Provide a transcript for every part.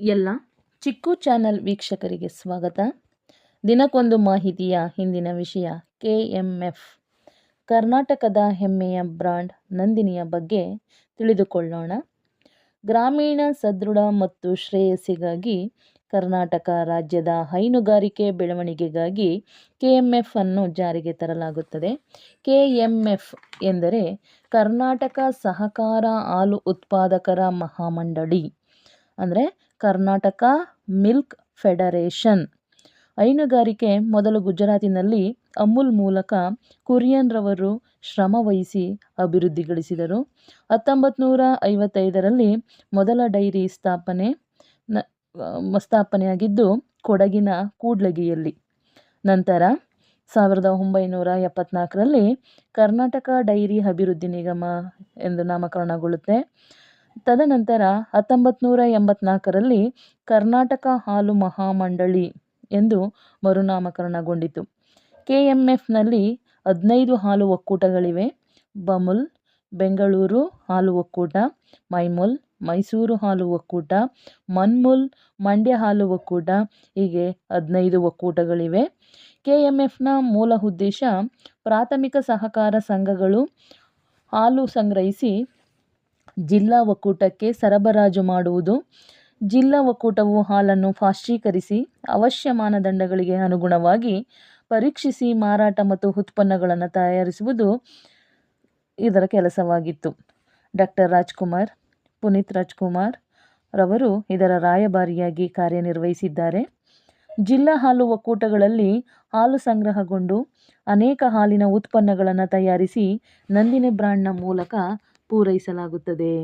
ಎಲ್ಲ ಚಿಕ್ಕು ಚಾನಲ್ ವೀಕ್ಷಕರಿಗೆ ಸ್ವಾಗತ. ದಿನಕ್ಕೊಂದು ಮಾಹಿತಿಯ ಹಿಂದಿನ ವಿಷಯ, ಕೆ ಎಂ ಎಫ್. ಕರ್ನಾಟಕದ ಹೆಮ್ಮೆಯ ಬ್ರಾಂಡ್ ನಂದಿನಿಯ ಬಗ್ಗೆ ತಿಳಿದುಕೊಳ್ಳೋಣ. ಗ್ರಾಮೀಣ, ಸದೃಢ ಮತ್ತು ಶ್ರೇಯಸ್ಸಿಗಾಗಿ ಕರ್ನಾಟಕ ರಾಜ್ಯದ ಹೈನುಗಾರಿಕೆ ಬೆಳವಣಿಗೆಗಾಗಿ ಕೆ ಎಂ ಎಫ್ ಅನ್ನು ಜಾರಿಗೆ ತರಲಾಗುತ್ತದೆ. ಕೆ ಎಂ ಎಫ್ ಎಂದರೆ ಕರ್ನಾಟಕ ಸಹಕಾರ ಹಾಲು ಉತ್ಪಾದಕರ ಮಹಾಮಂಡಳಿ. ಅಂದರೆ ಕರ್ನಾಟಕ ಮಿಲ್ಕ್ ಫೆಡರೇಷನ್. ಹೈನುಗಾರಿಕೆ ಮೊದಲು ಗುಜರಾತಿನಲ್ಲಿ ಅಮೂಲ್ ಮೂಲಕ ಕುರಿಯನ್ರವರು ಶ್ರಮವಹಿಸಿ ಅಭಿವೃದ್ಧಿಗೊಳಿಸಿದರು ಹತ್ತೊಂಬತ್ತು ನೂರ ಐವತ್ತೈದರಲ್ಲಿ ಮೊದಲ ಡೈರಿ ಸ್ಥಾಪನೆ ನ ಸ್ಥಾಪನೆಯಾಗಿದ್ದು ಕೊಡಗಿನ ಕೂಡ್ಲಗಿಯಲ್ಲಿ. ನಂತರ ಸಾವಿರದ ಒಂಬೈನೂರ ಎಪ್ಪತ್ನಾಲ್ಕರಲ್ಲಿ ಕರ್ನಾಟಕ ಡೈರಿ ಅಭಿವೃದ್ಧಿ ನಿಗಮ ಎಂದು ನಾಮಕರಣಗೊಳ್ಳುತ್ತೆ. ತದನಂತರ ಹತ್ತೊಂಬತ್ತು ನೂರ ಎಂಬತ್ನಾಲ್ಕರಲ್ಲಿ ಕರ್ನಾಟಕ ಹಾಲು ಮಹಾಮಂಡಳಿ ಎಂದು ಮರುನಾಮಕರಣಗೊಂಡಿತು. ಕೆ ಎಂ ಎಫ್ನಲ್ಲಿ ಹದಿನೈದು ಹಾಲು ಒಕ್ಕೂಟಗಳಿವೆ. ಬಮುಲ್, ಬೆಂಗಳೂರು ಹಾಲು ಒಕ್ಕೂಟ, ಮೈಮುಲ್, ಮೈಸೂರು ಹಾಲು ಒಕ್ಕೂಟ, ಮನ್ಮುಲ್, ಮಂಡ್ಯ ಹಾಲು ಒಕ್ಕೂಟ ಹೀಗೆ ಹದಿನೈದು ಒಕ್ಕೂಟಗಳಿವೆ. ಕೆ ಎಂ ಎಫ್ನ ಮೂಲ ಉದ್ದೇಶ ಪ್ರಾಥಮಿಕ ಸಹಕಾರ ಸಂಘಗಳು ಹಾಲು ಸಂಗ್ರಹಿಸಿ ಜಿಲ್ಲಾ ಒಕ್ಕೂಟಕ್ಕೆ ಸರಬರಾಜು ಮಾಡುವುದು. ಜಿಲ್ಲಾ ಒಕ್ಕೂಟವು ಹಾಲನ್ನು ಪಾಶ್ಚೀಕರಿಸಿ ಅವಶ್ಯ ಮಾನದಂಡಗಳಿಗೆ ಅನುಗುಣವಾಗಿ ಪರೀಕ್ಷಿಸಿ, ಮಾರಾಟ ಮತ್ತು ಉತ್ಪನ್ನಗಳನ್ನು ತಯಾರಿಸುವುದು ಇದರ ಕೆಲಸವಾಗಿತ್ತು. ಡಾಕ್ಟರ್ ರಾಜ್ಕುಮಾರ್, ಪುನೀತ್ ರಾಜ್ಕುಮಾರ್ ರವರು ಇದರ ರಾಯಭಾರಿಯಾಗಿ ಕಾರ್ಯನಿರ್ವಹಿಸಿದ್ದಾರೆ. ಜಿಲ್ಲಾ ಹಾಲು ಒಕ್ಕೂಟಗಳಲ್ಲಿ ಹಾಲು ಸಂಗ್ರಹಗೊಂಡು, ಅನೇಕ ಹಾಲಿನ ಉತ್ಪನ್ನಗಳನ್ನು ತಯಾರಿಸಿ, ನಂದಿನಿ ಬ್ರ್ಯಾಂಡ್ನ ಮೂಲಕ ಪೂರೈಸಲಾಗುತ್ತದೆ.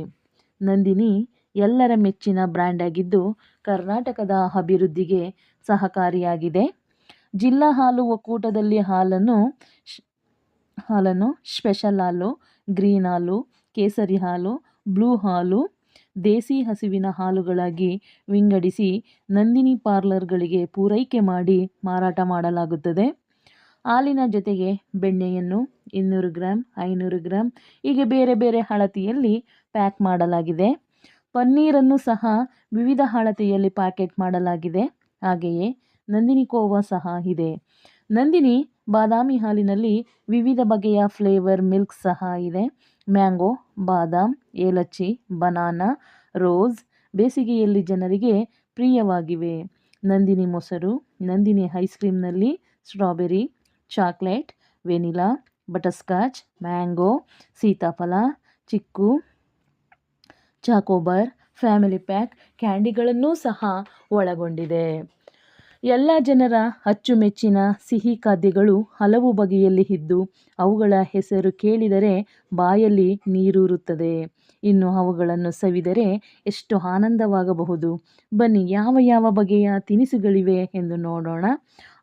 ನಂದಿನಿ ಎಲ್ಲರ ಮೆಚ್ಚಿನ ಬ್ರ್ಯಾಂಡ್ ಆಗಿದ್ದು ಕರ್ನಾಟಕದ ಅಭಿವೃದ್ಧಿಗೆ ಸಹಕಾರಿಯಾಗಿದೆ. ಜಿಲ್ಲಾ ಹಾಲು ಒಕ್ಕೂಟದಲ್ಲಿ ಹಾಲನ್ನು ಹಾಲನ್ನು ಸ್ಪೆಷಲ್ ಹಾಲು, ಗ್ರೀನ್ ಹಾಲು, ಕೇಸರಿ ಹಾಲು, ಬ್ಲೂ ಹಾಲು, ದೇಸಿ ಹಸುವಿನ ಹಾಲುಗಳಾಗಿ ವಿಂಗಡಿಸಿ ನಂದಿನಿ ಪಾರ್ಲರ್ಗಳಿಗೆ ಪೂರೈಕೆ ಮಾಡಿ ಮಾರಾಟ ಮಾಡಲಾಗುತ್ತದೆ. ಹಾಲಿನ ಜೊತೆಗೆ ಬೆಣ್ಣೆಯನ್ನು ಇನ್ನೂರು ಗ್ರಾಮ್ ಐನೂರು ಗ್ರಾಮ್ ಹೀಗೆ ಬೇರೆ ಬೇರೆ ಅಳತೆಯಲ್ಲಿ ಪ್ಯಾಕ್ ಮಾಡಲಾಗಿದೆ. ಪನ್ನೀರನ್ನು ಸಹ ವಿವಿಧ ಅಳತೆಯಲ್ಲಿ ಪ್ಯಾಕೆಟ್ ಮಾಡಲಾಗಿದೆ. ಹಾಗೆಯೇ ನಂದಿನಿ ಕೋವಾ ಸಹ ಇದೆ. ನಂದಿನಿ ಬಾದಾಮಿ ಹಾಲಿನಲ್ಲಿ ವಿವಿಧ ಬಗೆಯ ಫ್ಲೇವರ್ ಮಿಲ್ಕ್ ಸಹ ಇದೆ. ಮ್ಯಾಂಗೋ, ಬಾದಾಮ್ ಏಲಚ್ಚಿ ಬನಾನಾ, ರೋಸ್ ಬೇಸಿಗೆಯಲ್ಲಿ ಜನರಿಗೆ ಪ್ರಿಯವಾಗಿವೆ. ನಂದಿನಿ ಮೊಸರು, Nandini ice ಕ್ರೀಮ್ನಲ್ಲಿ strawberry chocolate vanilla butterscotch mango ಸೀತಾಫಲ ಚಿಕ್ಕು ಚಾಕೋಬಾರ್ ಫ್ಯಾಮಿಲಿ ಪ್ಯಾಕ್ ಕ್ಯಾಂಡಿಗಳನ್ನೂ ಸಹ ಒಳಗೊಂಡಿದೆ. ಎಲ್ಲ ಜನರ ಅಚ್ಚುಮೆಚ್ಚಿನ ಸಿಹಿ ಖಾದ್ಯಗಳು ಹಲವು ಬಗೆಯಲ್ಲಿ ಇದ್ದು, ಅವುಗಳ ಹೆಸರು ಕೇಳಿದರೆ ಬಾಯಲ್ಲಿ ನೀರೂರುತ್ತದೆ. ಇನ್ನು ಅವುಗಳನ್ನು ಸವಿದರೆ ಎಷ್ಟು ಆನಂದವಾಗಬಹುದು. ಬನ್ನಿ, ಯಾವ ಯಾವ ಬಗೆಯ ತಿನಿಸುಗಳಿವೆ ಎಂದು ನೋಡೋಣ.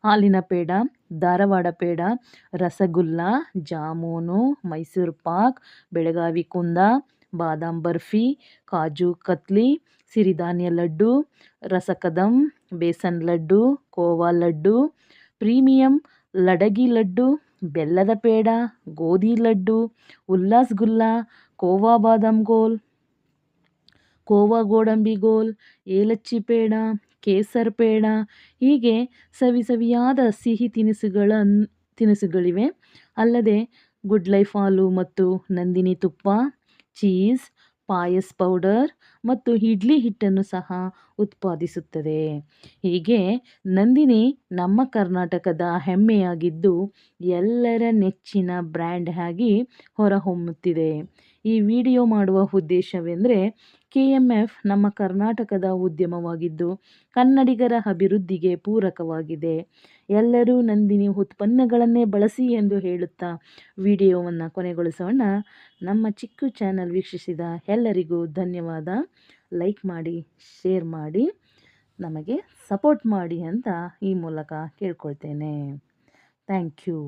ಹಾಲಿನ ಪೇಡ, ಧಾರವಾಡ ಪೇಡ, ರಸಗುಲ್ಲ, ಜಾಮೂನು, ಮೈಸೂರು ಪಾಕ್, ಬೆಳಗಾವಿ ಕುಂದ ಬಾದಾಮ್ ಬರ್ಫಿ, ಕಾಜು ಕತ್ಲಿ, ಸಿರಿಧಾನ್ಯ ಲಡ್ಡು, ರಸಕದಂ, ಬೇಸನ್ ಲಡ್ಡು, ಕೋವಾ ಲಡ್ಡು, ಪ್ರೀಮಿಯಂ ಲಡಗಿ ಲಡ್ಡು, ಬೆಲ್ಲದ ಪೇಡ, ಗೋಧಿ ಲಡ್ಡು, ಉಲ್ಲಾಸ್ ಗುಲ್ಲ, ಕೋವಾ ಬಾದಾಮ್ ಗೋಲ್, ಕೋವಾ ಗೋಡಂಬಿ ಗೋಲ್ ಏಲಚ್ಚಿ ಪೇಡ, ಕೇಸರ್ ಪೇಡ, ಹೀಗೆ ಸವಿ ಸವಿಯಾದ ಸಿಹಿ ತಿನಿಸುಗಳ ತಿನಿಸುಗಳಿವೆ. ಅಲ್ಲದೆ ಗುಡ್ ಲೈಫ್ ಹಾಲು ಮತ್ತು ನಂದಿನಿ ತುಪ್ಪ ಚೀಸ್, ಪಾಯಸ್ ಪೌಡರ್ ಮತ್ತು ಇಡ್ಲಿ ಹಿಟ್ಟನ್ನು ಸಹ ಉತ್ಪಾದಿಸುತ್ತದೆ. ಹೀಗೆ ನಂದಿನಿ ನಮ್ಮ ಕರ್ನಾಟಕದ ಹೆಮ್ಮೆಯಾಗಿದ್ದು ಎಲ್ಲರ ನೆಚ್ಚಿನ ಬ್ರ್ಯಾಂಡ್ ಆಗಿ ಹೊರಹೊಮ್ಮುತ್ತಿದೆ. ಈ ವಿಡಿಯೋ ಮಾಡುವ ಉದ್ದೇಶವೆಂದರೆ ಕೆ ಎಂ ಎಫ್ ನಮ್ಮ ಕರ್ನಾಟಕದ ಉದ್ಯಮವಾಗಿದ್ದು ಕನ್ನಡಿಗರ ಅಭಿವೃದ್ಧಿಗೆ ಪೂರಕವಾಗಿದೆ. ಎಲ್ಲರೂ ನಂದಿನಿ ಉತ್ಪನ್ನಗಳನ್ನೇ ಬಳಸಿ ಎಂದು ಹೇಳುತ್ತಾ ವಿಡಿಯೋವನ್ನು ಕೊನೆಗೊಳಿಸೋಣ. ನಮ್ಮ ಚಿಕ್ಕು ಚಾನಲ್ ವೀಕ್ಷಿಸಿದ ಎಲ್ಲರಿಗೂ ಧನ್ಯವಾದ. ಲೈಕ್ ಮಾಡಿ, ಶೇರ್ ಮಾಡಿ, ನಮಗೆ ಸಪೋರ್ಟ್ ಮಾಡಿ ಅಂತ ಈ ಮೂಲಕ ಕೇಳ್ಕೊಳ್ತೇನೆ. Thank you.